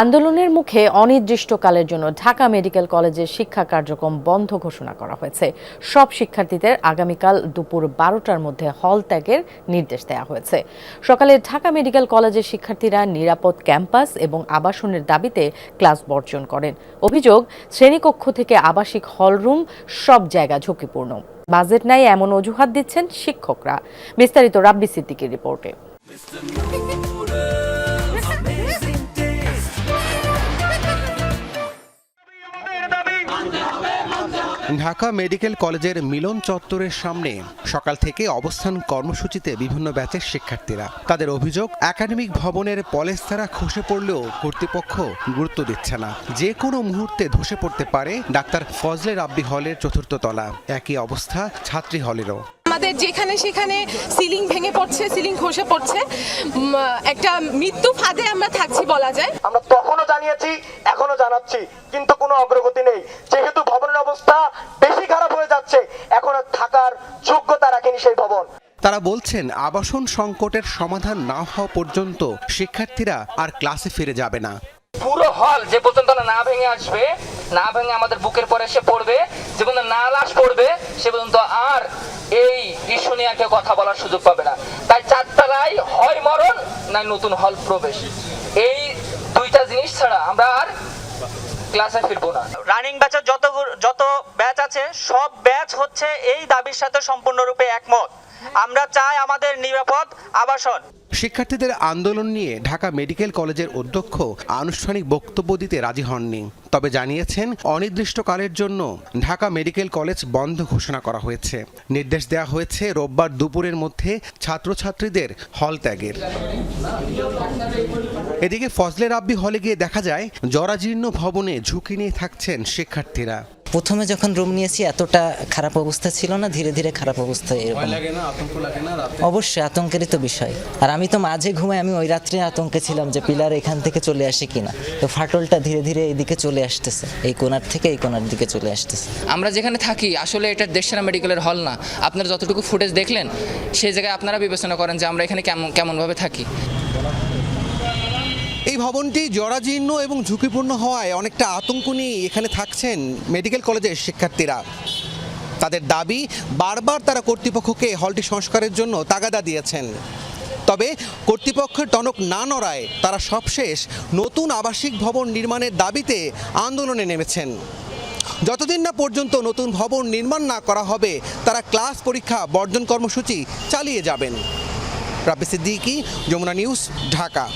আন্দোলনের মুখে অনির্দিষ্টকালের জন্য ঢাকা মেডিকেল কলেজের শিক্ষা কার্যক্রম বন্ধ ঘোষণা করা হয়েছে। সব শিক্ষার্থীদের আগামীকাল দুপুর বারোটার মধ্যে হল ত্যাগের নির্দেশ দেওয়া হয়েছে। সকালে ঢাকা মেডিকেল কলেজের শিক্ষার্থীরা নিরাপদ ক্যাম্পাস এবং আবাসনের দাবিতে ক্লাস বর্জন করেন। অভিযোগ, শ্রেণীকক্ষ থেকে আবাসিক হলরুম সব জায়গা ঝুঁকিপূর্ণ। বাজেট নাই এমন অজুহাত দিচ্ছেন শিক্ষকরা। বিস্তারিত রাব্বি সিদ্দিকির রিপোর্টে। ঢাকা মেডিকেল কলেজের মিলন চত্বরের সামনে। সকাল থেকে অবস্থান কর্মসূচিতে বিভিন্ন ব্যাচের শিক্ষার্থীরা। তাদের অভিযোগ, একাডেমিক ভবনের পলেস্তারা খসে পড়লেও কর্তৃপক্ষ গুরুত্ব দিচ্ছে না। যে কোনো মুহূর্তে ধসে পড়তে পারে ডাক্তার ফজলে রাব্বি হলের চতুর্থ তলা। একই অবস্থা ছাত্রী হলেরও। আমাদের যেখানে সেখানে সিলিং ভেঙে পড়ছে সিলিং খসে পড়ছে। একটা মৃত্যু ফাঁদে আমরা থাকছি বলা যায়। আমরা তখনও জানিয়েছি এখনও জানাচ্ছি কিন্তু কোনো অগ্রগতি নেই। যেহেতু ভবনের অবস্থা বেশি খারাপ হয়ে যাচ্ছে এখন থাকার যোগ্যতা রাখেনি সেই ভবন। তারা বলছেন আবাসন সংকটের সমাধান না হওয়া পর্যন্ত শিক্ষার্থীরা আর ক্লাসে ফিরে যাবে না। পুরো হল যে পর্যন্ত না না ভেঙে আসবে না ভেঙে আমাদের বুকের পরে এসে পড়বে, যে পর্যন্ত না লাশ পড়বে, সে পর্যন্ত আর এই ইস্যু নিয়ে কেউ কথা বলার সুযোগ পাবে না। তাই চারতলায় হয় মরণ না নতুন হল প্রবেশ। এই দুইটা জিনিস ছাড়া আমরা আর ক্লাসে ফিরবো না। রানিং ব্যাচের যত যত ব্যাচ আছে, সব ব্যাচ হচ্ছে এই দাবির সাথে সম্পূর্ণরূপে একমত। আমরা চাই আমাদের নিরাপদ আবাসন। শিক্ষার্থীদের আন্দোলন নিয়ে ঢাকা মেডিকেল কলেজের অধ্যক্ষ আনুষ্ঠানিক বক্তব্য দিতে রাজি হননি। তবে জানিয়েছেন, অনির্দিষ্টকালের জন্য ঢাকা মেডিকেল কলেজ বন্ধ ঘোষণা করা হয়েছে। নির্দেশ দেওয়া হয়েছে, রোববার দুপুরের মধ্যে ছাত্রছাত্রীদের হল ত্যাগের। এদিকে ফজলে রাব্বি হলে গিয়ে দেখা যায়, জরাজীর্ণ ভবনে ঝুঁকি নিয়ে থাকছেন শিক্ষার্থীরা। প্রথমে যখন রুম নিয়েছি এতটা খারাপ অবস্থা ছিল না ধীরে ধীরে খারাপ অবস্থা এরকম। অবশ্যই আতঙ্কেরই তো বিষয়। আর আমি তো মাঝে ঘুমাই আমি ওই রাত্রে আতঙ্কে ছিলাম যে পিলার এখান থেকে চলে আসে কিনা। তো ফাটলটা ধীরে ধীরে এইদিকে চলে আসতেছে এই কোনার থেকে এই কোনার দিকে চলে আসতেছে। আমরা যেখানে থাকি আসলে এটা দেশসেনা মেডিকেলের হল না। আপনারা যতটুকু ফুটেজ দেখলেন সেই জায়গায় আপনারা বিবেচনা করেন যে আমরা এখানে কেমন কেমনভাবে থাকি। এই ভবনটি জরাজীর্ণ এবং ঝুঁকিপূর্ণ হওয়ায় অনেকটা আতঙ্ক নিয়ে এখানে থাকছেন মেডিকেল কলেজের শিক্ষার্থীরা। তাদের দাবি, বারবার তারা কর্তৃপক্ষকে হলটি সংস্কারের জন্য তাগাদা দিয়েছেন। তবে কর্তৃপক্ষের টনক না নড়ায় তারা সবশেষ নতুন আবাসিক ভবন নির্মাণের দাবিতে আন্দোলনে নেমেছেন। যতদিন না পর্যন্ত নতুন ভবন নির্মাণ না করা হবে, তারা ক্লাস পরীক্ষা, বর্জন কর্মসূচি চালিয়ে যাবেন। রাব্বি সিদ্দিকি, যমুনা নিউজ, ঢাকা।